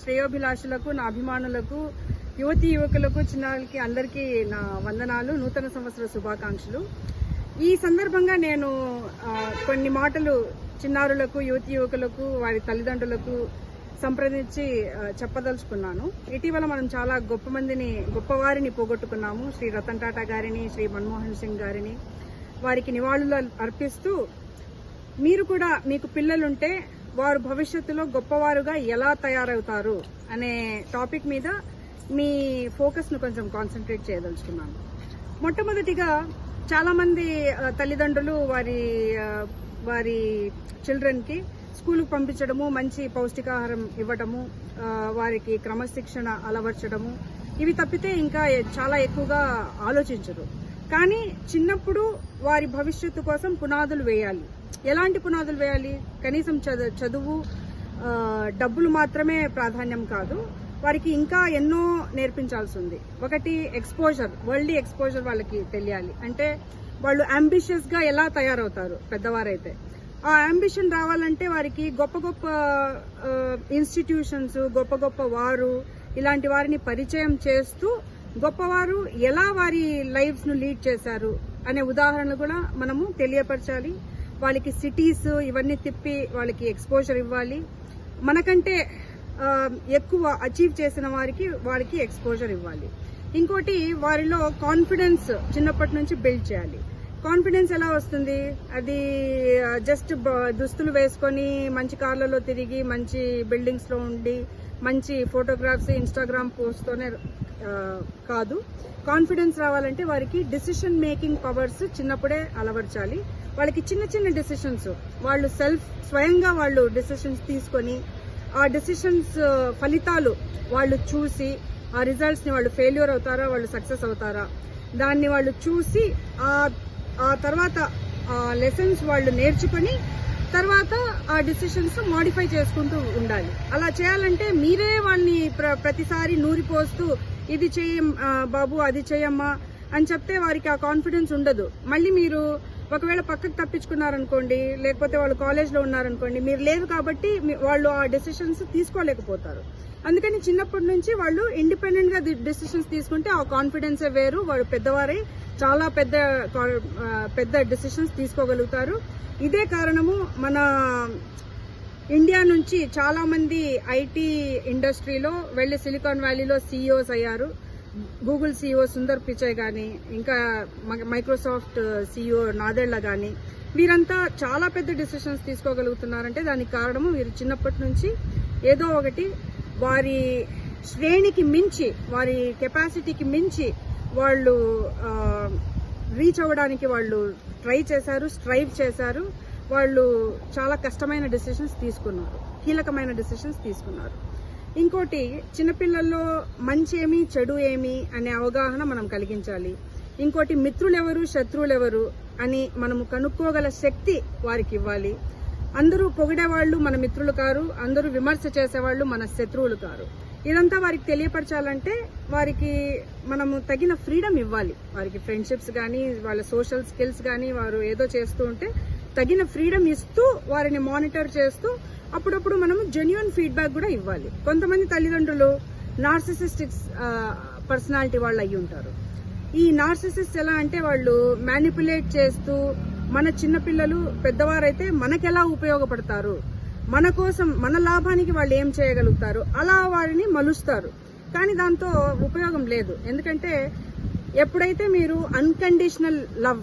శ్రేయోభిలాషులకు నా అభిమానులకు యువతి యువకులకు చిన్నారులకి అందరికీ నా వందనాలు నూతన సంవత్సర శుభాకాంక్షలు. ఈ సందర్భంగా నేను కొన్ని మాటలు చిన్నారులకు యువతి యువకులకు వారి తల్లిదండ్రులకు సంప్రదించి చెప్పదలుచుకున్నాను. ఇటీవల మనం చాలా గొప్ప మందిని గొప్పవారిని పోగొట్టుకున్నాము. శ్రీ రతన్ టాటా గారిని శ్రీ మన్మోహన్ సింగ్ గారిని. వారికి నివాళులు అర్పిస్తూ మీరు కూడా మీకు పిల్లలుంటే వారు భవిష్యత్తులో గొప్పవారుగా ఎలా తయారవుతారు అనే టాపిక్ మీద మీ ఫోకస్ను కొంచెం కాన్సన్ట్రేట్ చేయదలుచుకున్నాను. మొట్టమొదటిగా చాలా మంది తల్లిదండ్రులు వారి వారి చిల్డ్రన్కి స్కూల్కి పంపించడము మంచి పౌష్టికాహారం ఇవ్వటము వారికి క్రమశిక్షణ అలవర్చడము ఇవి తప్పితే ఇంకా చాలా ఎక్కువగా ఆలోచించరు. కానీ చిన్నప్పుడు వారి భవిష్యత్తు కోసం పునాదులు వేయాలి. ఎలాంటి పునాదులు వేయాలి? కనీసం చదువు డబ్బులు మాత్రమే ప్రాధాన్యం కాదు. వారికి ఇంకా ఎన్నో నేర్పించాల్సి ఉంది. ఒకటి ఎక్స్పోజర్ వరల్డ్ ఎక్స్పోజర్ వాళ్ళకి తెలియాలి. అంటే వాళ్ళు అంబిషియస్గా ఎలా తయారవుతారు పెద్దవారైతే. ఆ అంబిషన్ రావాలంటే వారికి గొప్ప గొప్ప ఇన్స్టిట్యూషన్స్ గొప్ప గొప్ప వారు ఇలాంటి వారిని పరిచయం చేస్తూ గొప్పవారు ఎలా వారి లైఫ్స్ను లీడ్ చేశారు అనే ఉదాహరణలు కూడా మనము తెలియపరచాలి. వాళ్ళకి సిటీస్ ఇవన్నీ తిప్పి వాళ్ళకి ఎక్స్పోజర్ ఇవ్వాలి. మనకంటే ఎక్కువ అచీవ్ చేసిన వారికి వారికి ఎక్స్పోజర్ ఇవ్వాలి. ఇంకోటి వారిలో కాన్ఫిడెన్స్ చిన్నప్పటి నుంచి బిల్డ్ చేయాలి. కాన్ఫిడెన్స్ ఎలా వస్తుంది? అది జస్ట్ దుస్తులు వేసుకొని మంచి కార్లలో తిరిగి మంచి బిల్డింగ్స్లో ఉండి మంచి ఫోటోగ్రాఫ్స్ ఇన్స్టాగ్రామ్ పోస్ట్తోనే కాదు. కాన్ఫిడెన్స్ రావాలంటే వారికి డిసిషన్ మేకింగ్ పవర్స్ చిన్నప్పుడే అలవర్చాలి. వాళ్ళకి చిన్న చిన్న డిసిషన్స్ వాళ్ళు సెల్ఫ్ స్వయంగా వాళ్ళు డిసిషన్స్ తీసుకొని ఆ డెసిషన్స్ ఫలితాలు వాళ్ళు చూసి ఆ రిజల్ట్స్ని వాళ్ళు ఫెయిల్యూర్ అవుతారా వాళ్ళు సక్సెస్ అవుతారా? దాన్ని వాళ్ళు చూసి ఆ ఆ తర్వాత ఆ లెసన్స్ వాళ్ళు నేర్చుకొని తర్వాత ఆ డిసిషన్స్ మోడిఫై చేసుకుంటూ ఉండాలి. అలా చేయాలంటే మీరే వాళ్ళని ప్ర- ప్రతిసారి నూరిపోస్తూ ఇది చేయం బాబు అది చేయమ్మా అని చెప్తే వారికి ఆ కాన్ఫిడెన్స్ ఉండదు. మళ్ళీ మీరు ఒకవేళ పక్కకు తప్పించుకున్నారనుకోండి లేకపోతే వాళ్ళు కాలేజ్లో ఉన్నారనుకోండి మీరు లేరు కాబట్టి మీ- వాళ్ళు ఆ డెసిషన్స్ తీసుకోలేకపోతారు. అందుకని చిన్నప్పటి నుంచి వాళ్ళు ఇండిపెండెంట్గా డెసిషన్స్ తీసుకుంటే ఆ కాన్ఫిడెన్సే వేరు వాళ్ళు పెద్దవారై చాలా పెద్ద పెద్ద డెసిషన్స్ తీసుకోగలుగుతారు. ఇదే కారణము మన ఇండియా నుంచి చాలామంది ఐటీ ఇండస్ట్రీలో వెళ్ళి సిలికాన్ వ్యాలీలో సీఈఓస్ అయ్యారు. గూగుల్ సీఈఓ సుందర్ పిచాయ్ కానీ ఇంకా మైక్రోసాఫ్ట్ uh, సీఈఓ నాదేళ్ళ కానీ వీరంతా చాలా పెద్ద డిసిషన్స్ తీసుకోగలుగుతున్నారంటే దానికి కారణము వీరు చిన్నప్పటి నుంచి ఏదో ఒకటి వారి శ్రేణికి మించి వారి కెపాసిటీకి మించి వాళ్ళు uh, రీచ్ అవ్వడానికి వాళ్ళు ట్రై చేశారు స్ట్రైవ్ చేశారు. వాళ్ళు చాలా కష్టమైన డిసిషన్స్ తీసుకున్నారు కీలకమైన డిసిషన్స్ తీసుకున్నారు. ఇంకోటి చిన్నపిల్లల్లో మంచి ఏమి చెడు ఏమి అనే అవగాహన మనం కలిగించాలి. ఇంకోటి మిత్రులెవరు శత్రువులెవరు అని మనము కనుక్కోగల శక్తి వారికి ఇవ్వాలి అందరూ పొగిడేవాళ్ళు మన మిత్రులు కారు అందరూ విమర్శ చేసేవాళ్ళు మన శత్రువులు కారు. ఇదంతా వారికి తెలియపరచాలంటే వారికి మనము తగిన ఫ్రీడమ్ ఇవ్వాలి. వారికి ఫ్రెండ్షిప్స్ కానీ వాళ్ళ సోషల్ స్కిల్స్ కానీ వారు ఏదో చేస్తూ ఉంటే తగిన ఫ్రీడమ్ ఇస్తూ వారిని మానిటర్ చేస్తూ అప్పుడప్పుడు మనం జెన్యున్ ఫీడ్బ్యాక్ కూడా ఇవ్వాలి. కొంతమంది తల్లిదండ్రులు నార్సిసిస్టిక్స్ పర్సనాలిటీ వాళ్ళు అయ్యి ఉంటారు. ఈ నార్సిసిస్ట్ ఎలా అంటే వాళ్ళు మ్యానిపులేట్ చేస్తూ మన చిన్నపిల్లలు పెద్దవారైతే మనకెలా ఉపయోగపడతారు? మన కోసం మన లాభానికి వాళ్ళు ఏం చేయగలుగుతారు? అలా వారిని మలుస్తారు. కానీ దాంతో ఉపయోగం లేదు. ఎందుకంటే ఎప్పుడైతే మీరు అన్కండిషనల్ లవ్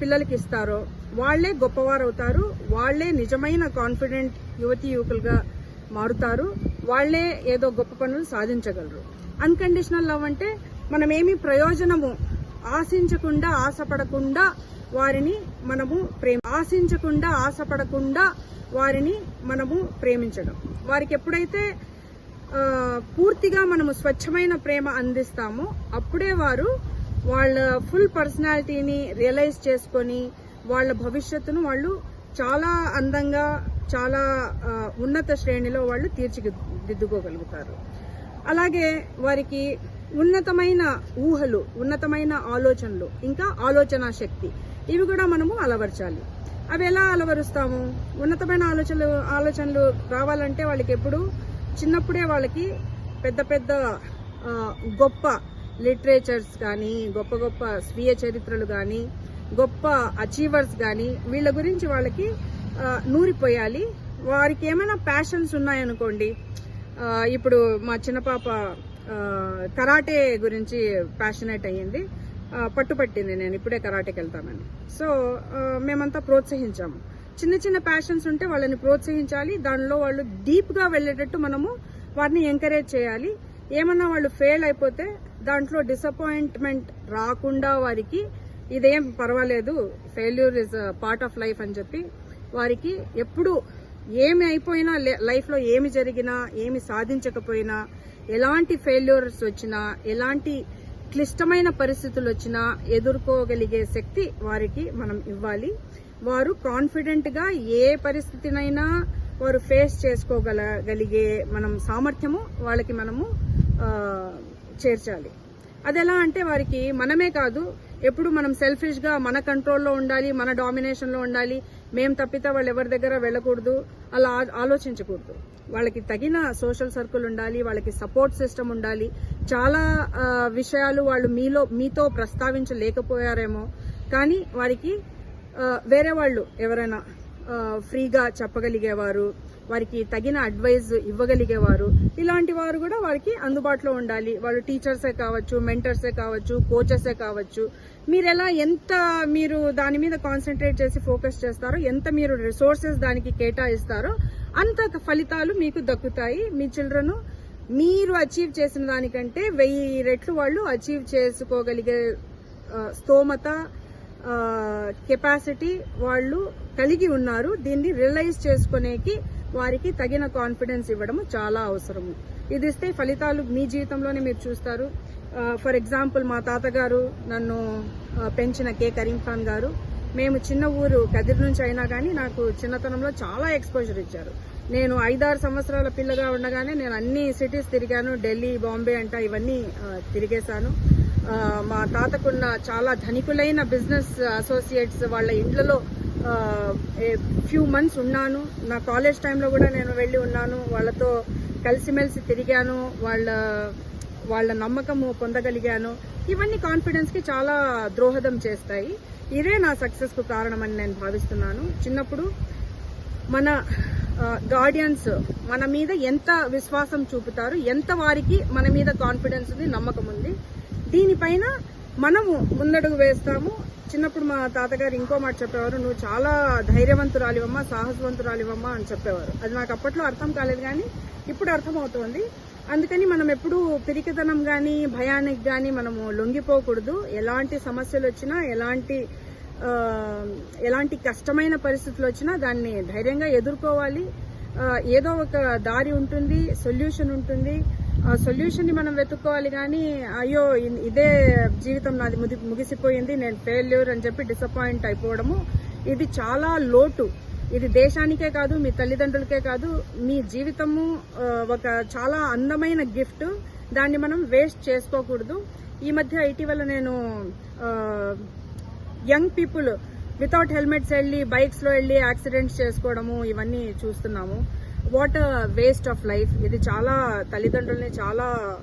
పిల్లలకి ఇస్తారో వాళ్ళే గొప్పవారు అవుతారు వాళ్ళే నిజమైన కాన్ఫిడెంట్ యువతీ యువకులుగా మారుతారు వాళ్ళే ఏదో గొప్ప పనులు సాధించగలరు. అన్కండిషనల్ లవ్ అంటే మనం ఏమి ప్రయోజనము ఆశించకుండా ఆశపడకుండా వారిని మనము ప్రేమ ఆశించకుండా ఆశపడకుండా వారిని మనము ప్రేమించడం. వారికి ఎప్పుడైతే పూర్తిగా మనము స్వచ్ఛమైన ప్రేమ అందిస్తామో అప్పుడే వారు వాళ్ళ ఫుల్ పర్సనాలిటీని రియలైజ్ చేసుకొని వాళ్ళ భవిష్యత్తును వాళ్ళు చాలా అందంగా చాలా ఉన్నత శ్రేణిలో వాళ్ళు తీర్చిదిద్దుకోగలుగుతారు. అలాగే వారికి ఉన్నతమైన ఊహలు ఉన్నతమైన ఆలోచనలు ఇంకా ఆలోచన శక్తి ఇవి కూడా మనము అలవర్చాలి. అవి ఎలా అలవరుస్తాము? ఉన్నతమైన ఆలోచనలు ఆలోచనలు రావాలంటే వాళ్ళకి ఎప్పుడు? చిన్నప్పుడే వాళ్ళకి పెద్ద పెద్ద గొప్ప లిటరేచర్స్ కానీ గొప్ప గొప్ప స్వీయ చరిత్రలు కానీ గొప్ప అచీవర్స్ కానీ వీళ్ళ గురించి వాళ్ళకి నూరిపోయాలి. వారికి ఏమైనా ప్యాషన్స్ ఉన్నాయనుకోండి ఇప్పుడు మా చిన్న పాప కరాటే గురించి ప్యాషనేట్ అయ్యింది. పట్టుపట్టింది నేను ఇప్పుడే కరాటేకి వెళ్తానని సో మేమంతా ప్రోత్సహించాము. చిన్న చిన్న ప్యాషన్స్ ఉంటే వాళ్ళని ప్రోత్సహించాలి. దానిలో వాళ్ళు డీప్గా వెళ్ళేటట్టు మనము వారిని ఎంకరేజ్ చేయాలి. ఏమన్నా వాళ్ళు ఫెయిల్ అయిపోతే దాంట్లో డిసప్పాయింట్మెంట్ రాకుండా వారికి ఇదేం పర్వాలేదు. Failure is part of life అని చెప్పి వారికి ఎప్పుడు ఏమి అయిపోయినా లైఫ్లో ఏమి జరిగినా ఏమి సాధించకపోయినా ఎలాంటి ఫెయిల్యూర్స్ వచ్చినా ఎలాంటి క్లిష్టమైన పరిస్థితులు వచ్చినా ఎదుర్కోగలిగే శక్తి వారికి మనం ఇవ్వాలి. వారు కాన్ఫిడెంట్గా ఏ పరిస్థితినైనా వారు ఫేస్ చేసుకోగలగలిగే మనం సామర్థ్యము వాళ్ళకి మనము చేర్చాలి. అది ఎలా అంటే వారికి మనమే కాదు ఎప్పుడు మనం సెల్ఫిష్గా మన కంట్రోల్లో ఉండాలి మన డామినేషన్లో ఉండాలి మేం తప్పితే వాళ్ళు ఎవరి దగ్గర వెళ్ళకూడదు అలా ఆలోచించకూడదు. వాళ్ళకి తగిన సోషల్ సర్కిల్ ఉండాలి వాళ్ళకి సపోర్ట్ సిస్టమ్ ఉండాలి. చాలా విషయాలు వాళ్ళు మీలో మీతో ప్రస్తావించలేకపోయారేమో. కానీ వారికి వేరే వాళ్ళు ఎవరైనా ఫ్రీగా చెప్పగలిగేవారు వారికి తగిన అడ్వైజ్ ఇవ్వగలిగేవారు. ఇలాంటి వారు కూడా వారికి అందుబాటులో ఉండాలి. వాళ్ళు టీచర్సే కావచ్చు మెంటర్సే కావచ్చు కోచెసే కావచ్చు. మీరు ఎలా ఎంత మీరు దాని మీద కాన్సన్ట్రేట్ చేసి ఫోకస్ చేస్తారో ఎంత మీరు రిసోర్సెస్ దానికి కేటాయిస్తారో అంత ఫలితాలు మీకు దక్కుతాయి. మీ చిల్డ్రన్ మీరు అచీవ్ చేసిన దానికంటే వెయ్యి రెట్లు వాళ్ళు అచీవ్ చేసుకోగలిగే స్తోమత కెపాసిటీ వాళ్ళు కలిగి ఉన్నారు. దీన్ని రియలైజ్ చేసుకునేకి వారికి తగిన కాన్ఫిడెన్స్ ఇవ్వడం చాలా అవసరము. ఇది ఇస్తే ఫలితాలు మీ జీవితంలోనే మీరు చూస్తారు. ఫర్ ఎగ్జాంపుల్ మా తాతగారు నన్ను పెంచిన కె. కరీం ఖాన్ గారు మేము చిన్న ఊరు కదిరి నుంచి అయినా కానీ నాకు చిన్నతనంలో చాలా ఎక్స్పోజర్ ఇచ్చారు. నేను ఐదారు సంవత్సరాల పిల్లగా ఉండగానే నేను అన్ని సిటీస్ తిరిగాను. ఢిల్లీ బాంబే అంట ఇవన్నీ తిరిగేశాను. మా తాతకున్న చాలా ధనికులైన బిజినెస్ అసోసియేట్స్ వాళ్ళ ఇండ్లలో ఫ్యూ మంత్స్ ఉన్నాను. నా కాలేజ్ టైంలో కూడా నేను వెళ్ళి ఉన్నాను. వాళ్ళతో కలిసిమెలిసి తిరిగాను. వాళ్ళ వాళ్ళ నమ్మకము పొందగలిగాను. ఇవన్నీ కాన్ఫిడెన్స్కి చాలా ద్రోహదం చేస్తాయి. ఇదే నా సక్సెస్కు కారణమని నేను భావిస్తున్నాను. చిన్నప్పుడు మన గార్డియన్స్ మన మీద ఎంత విశ్వాసం చూపుతారు ఎంత వారికి మన మీద కాన్ఫిడెన్స్ ఉంది నమ్మకం ఉంది. దీనిపైన మనము ముందడుగు వేస్తాము. చిన్నప్పుడు మా తాతగారు ఇంకో మాట చెప్పేవారు నువ్వు చాలా ధైర్యవంతురాలివమ్మా సాహసవంతురాలివమ్మా అని చెప్పేవారు. అది నాకు అప్పట్లో అర్థం కాలేదు కానీ ఇప్పుడు అర్థమవుతోంది. అందుకని మనం ఎప్పుడూ పిరికితనం కానీ భయానికి కానీ మనము లొంగిపోకూడదు. ఎలాంటి సమస్యలు వచ్చినా ఎలాంటి ఎలాంటి కష్టమైన పరిస్థితులు వచ్చినా దాన్ని ధైర్యంగా ఎదుర్కోవాలి. ఏదో ఒక దారి ఉంటుంది సొల్యూషన్ ఉంటుంది. ఆ సొల్యూషన్ని మనం వెతుక్కోవాలి కానీ అయ్యో ఇదే జీవితం నాది ముగిసిపోయింది నేను ఫెయిల్యూర్ అని చెప్పి డిసప్పాయింట్ అయిపోవడము. ఇది చాలా లోటు. ఇది దేశానికే కాదు మీ తల్లిదండ్రులకే కాదు మీ జీవితము ఒక చాలా అందమైన గిఫ్ట్ దాన్ని మనం వేస్ట్ చేసుకోకూడదు. ఈ మధ్య ఇటీవల నేను యంగ్ పీపుల్ వితౌట్ హెల్మెట్స్ వెళ్ళి బైక్స్లో వెళ్ళి యాక్సిడెంట్స్ చేసుకోవడము ఇవన్నీ చూస్తున్నాము. What waste of life. ఇది చాలా తల్లిదండ్రుల్ని చాలా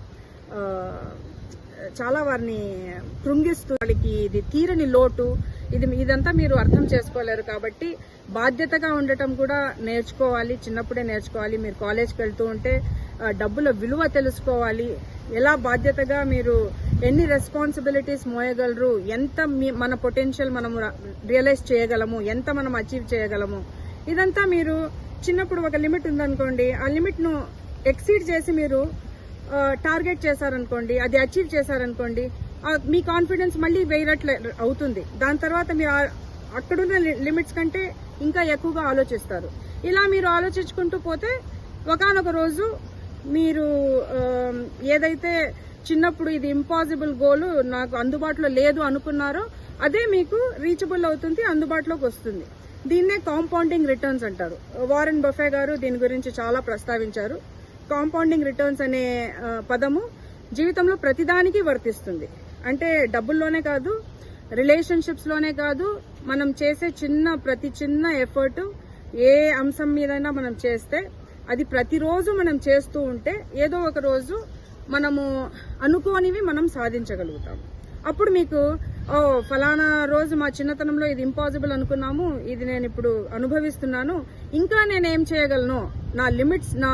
చాలా వారిని కృంగిస్తూ వాళ్ళకి ఇది తీరని లోటు. ఇది ఇదంతా మీరు అర్థం చేసుకోలేరు కాబట్టి బాధ్యతగా ఉండటం కూడా నేర్చుకోవాలి. చిన్నప్పుడే నేర్చుకోవాలి. మీరు కాలేజ్కి వెళ్తూ ఉంటే డబ్బుల విలువ తెలుసుకోవాలి. ఎలా బాధ్యతగా మీరు ఎన్ని రెస్పాన్సిబిలిటీస్ మోయగలరు? ఎంత మీ- మన పొటెన్షియల్ మనము రియలైజ్ చేయగలము? ఎంత మనం అచీవ్ చేయగలము? ఇదంతా మీరు చిన్నప్పుడు ఒక లిమిట్ ఉందనుకోండి ఆ లిమిట్ను ఎక్సీడ్ చేసి మీరు టార్గెట్ చేశారనుకోండి అది అచీవ్ చేశారనుకోండి మీ కాన్ఫిడెన్స్ మళ్ళీ వేయరట్లే అవుతుంది. దాని తర్వాత మీరు అక్కడున్న లిమిట్స్ కంటే ఇంకా ఎక్కువగా ఆలోచిస్తారు. ఇలా మీరు ఆలోచించుకుంటూ పోతే ఒకనొక రోజు మీరు ఏదైతే చిన్నప్పుడు ఇది ఇంపాసిబుల్ గోల్ నాకు అందుబాటులో లేదు అనుకున్నారో అదే మీకు రీచబుల్ అవుతుంది అందుబాటులోకి వస్తుంది. దీన్నే కాంపౌండింగ్ రిటర్న్స్ అంటారు. వారెన్ బఫే గారు దీని గురించి చాలా ప్రస్తావించారు. కాంపౌండింగ్ రిటర్న్స్ అనే పదము జీవితంలో ప్రతిదానికి వర్తిస్తుంది. అంటే డబ్బుల్లోనే కాదు రిలేషన్షిప్స్లోనే కాదు మనం చేసే చిన్న ప్రతి చిన్న ఎఫర్ట్ ఏ అంశం మీదైనా మనం చేస్తే అది ప్రతిరోజు మనం చేస్తూ ఉంటే ఏదో ఒక రోజు మనము అనుకోనివి మనం సాధించగలుగుతాం. అప్పుడు మీకు ఓ ఫలానా రోజు మా చిన్నతనంలో ఇది ఇంపాసిబుల్ అనుకున్నాము. ఇది నేను ఇప్పుడు అనుభవిస్తున్నాను. ఇంకా నేను ఏం చేయగలను? నా లిమిట్స్ నా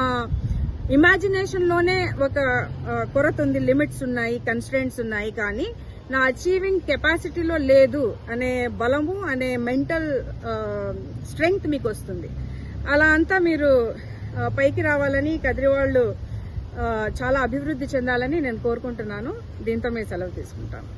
ఇమాజినేషన్లోనే ఒక కొరత ఉంది. లిమిట్స్ ఉన్నాయి కన్స్టెంట్స్ ఉన్నాయి. కానీ నా అచీవింగ్ కెపాసిటీలో లేదు అనే బలము అనే మెంటల్ స్ట్రెంగ్త్ మీకు వస్తుంది. అలా అంతా మీరు పైకి రావాలని కదిరివాళ్ళు చాలా అభివృద్ధి చెందాలని నేను కోరుకుంటున్నాను. దీంతో మీ సెలవు తీసుకుంటాను.